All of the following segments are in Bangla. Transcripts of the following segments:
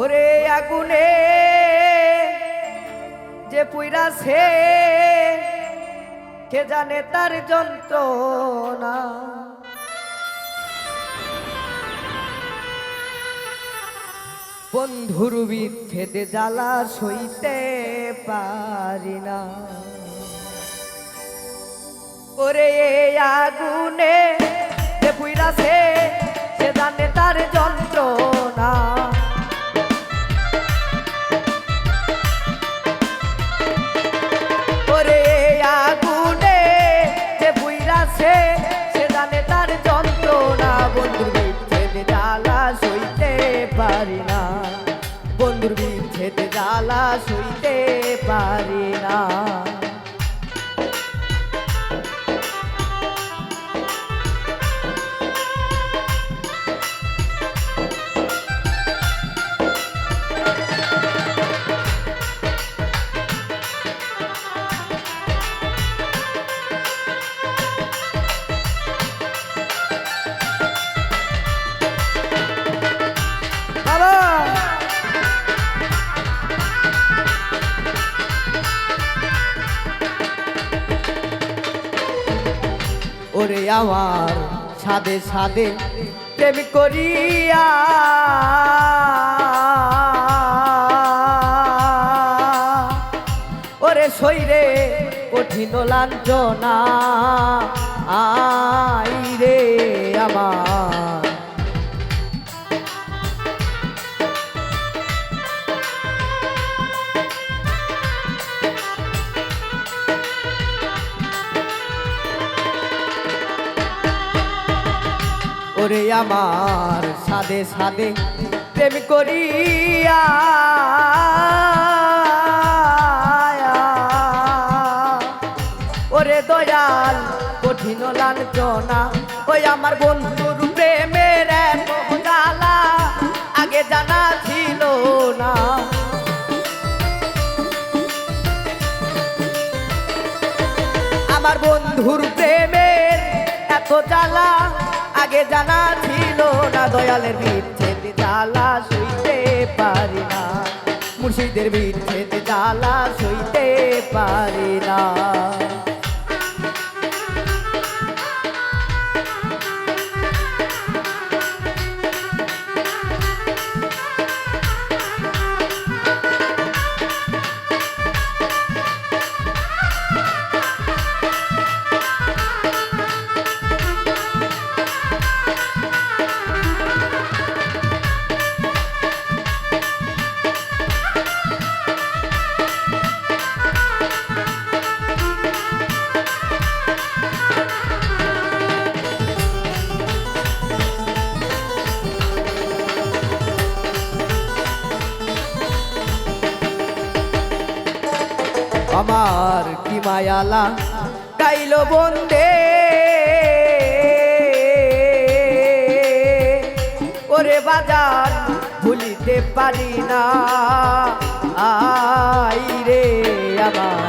ওরে আগুনে যে পুইরা সে কে জানে তার যন্ত্রণা? বন্ধুর বিচ্ছেদে জ্বালা সইতে পারি না। ওরে আগুনে যে পুইরাছে সে জানে তার যন্ত্রণা? না। বন্ধুর বিচ্ছেদ জ্বালা সইতে পারি না। ওরে আমার সাদে সাদে প্রেম করিয়া। ওরে শৈরে কঠিন লাঞ্ছনা আই রে আমার ওরে আমার সাদে সাদে প্রেম করিয়া। ওরে দয়াল, কঠিন লাঞ্ছনা ওই আমার বন্ধুর প্রেমের জ্বালা আগে জানা ছিল না। আমার বন্ধুর প্রেমের এত জ্বালা আগে জানা ছিল না, দয়ালের বিচ্ছেদ জ্বালা সইতে পারি না। মুর্শিদের বিচ্ছেদ জ্বালা সইতে পারি না। মায়ালা গাইল বন্দে। ওরে বাজার ভুলিতে পারি না। আই রে আমার।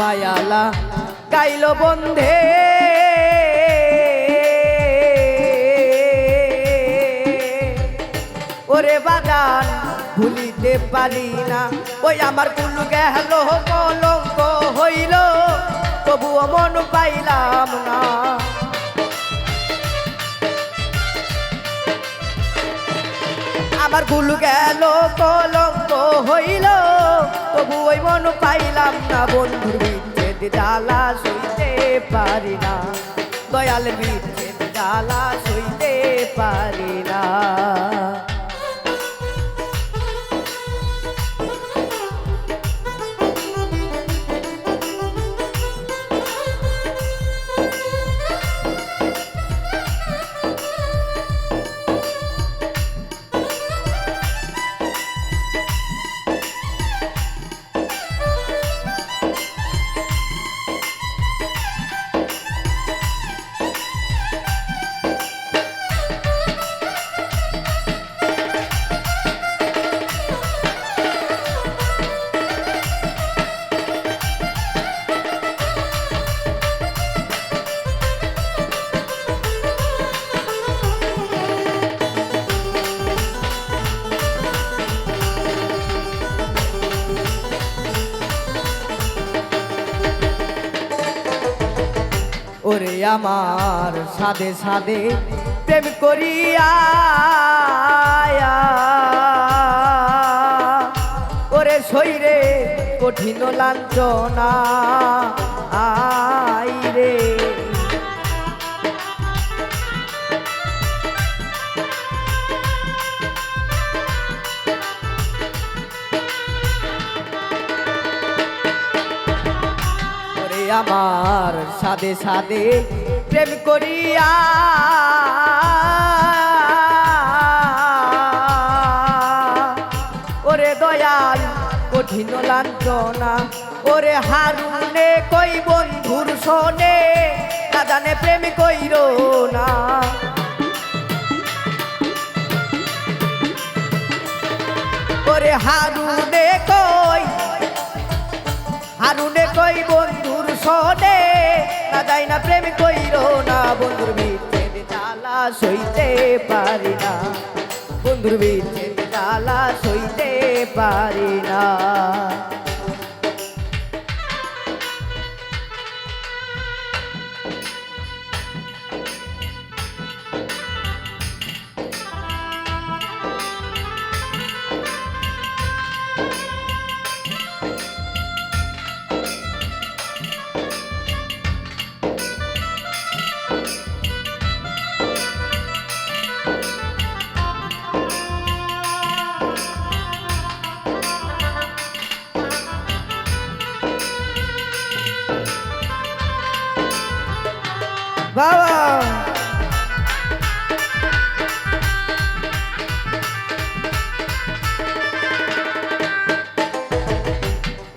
মায়ালা গাইল বন্ধে ওরে বাগান, ভুলিতে পারি না। ওই আমার কুলু গেল, কলঙ্ক হইল, তবুও মন পাইলাম না। আমার গুলু গেল, কলঙ্ক হইল তবু ওই মন পাইলাম না। বন্ধুর বিচ্ছেদ জ্বালা সইতে পারি না। দয়াল বিচ্ছেদ জ্বালা সইতে পারি না। ওরে আমার সাদে সাদে প্রেম করিয়া ওরে শৈরে কঠিন লাঞ্ছনা আই রে সাদে সাদে প্রেম করিয়া ওরে দয়াল, কঠিন লাঞ্ছনা, ওরে হারুনে কই বন্ধুর শোনে, না জানে প্রেম কইর না। ওরে হারুনে কই হারুনে কই বন্ধুর সনে না যাই না প্রেম কইর না। বন্ধুর বিচ্ছেদ জ্বালা সইতে পারি না। বন্ধুর বিচ্ছেদ সইতে পারি না। বাবা।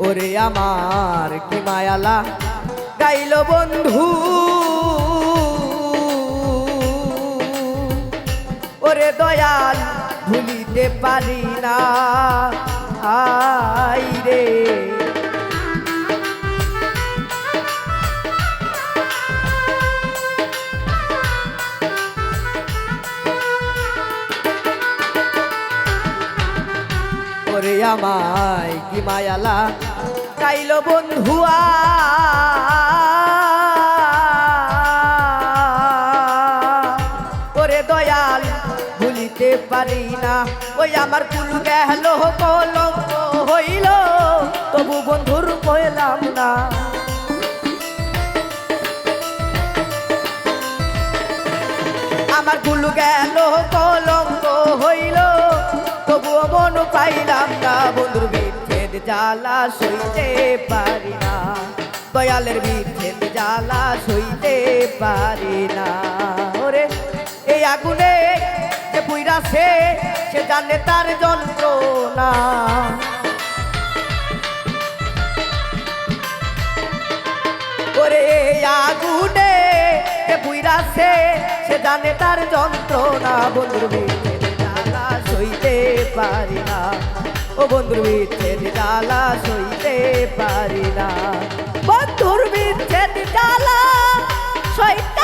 ওরে আমার কি মায়ালা গাইল বন্ধু। ওরে দয়াল ভুলিতে পারি না। আই রে আমায় কি মায়ালা গাইল বন্ধুয়া ওরে দয়াল, ভুলিতে পারি না। ওই আমার কুল গেল, কলঙ্ক হইল। তবু বন্ধুর কইলাম না। আমার কুল গেল, কলঙ্ক হইল। পাইলাম না বন্ধুর বিচ্ছেদ জ্বালা সইতে পারি না। দয়ালের বিচ্ছেদ জ্বালা সইতে পারি না। ওরে, এই আগুনে যে বুইরা সে সে জানে তার যন্ত্রণা। ওরে আগুনে যে পুইরা সে সে জানে তার যন্ত্রণা বন্ধুর বিচ্ছেদ ও বন্ধুর বিচ্ছেদ জ্বালা সইতে পারি না। বন্ধুর বিচ্ছেদ জ্বালা সইতে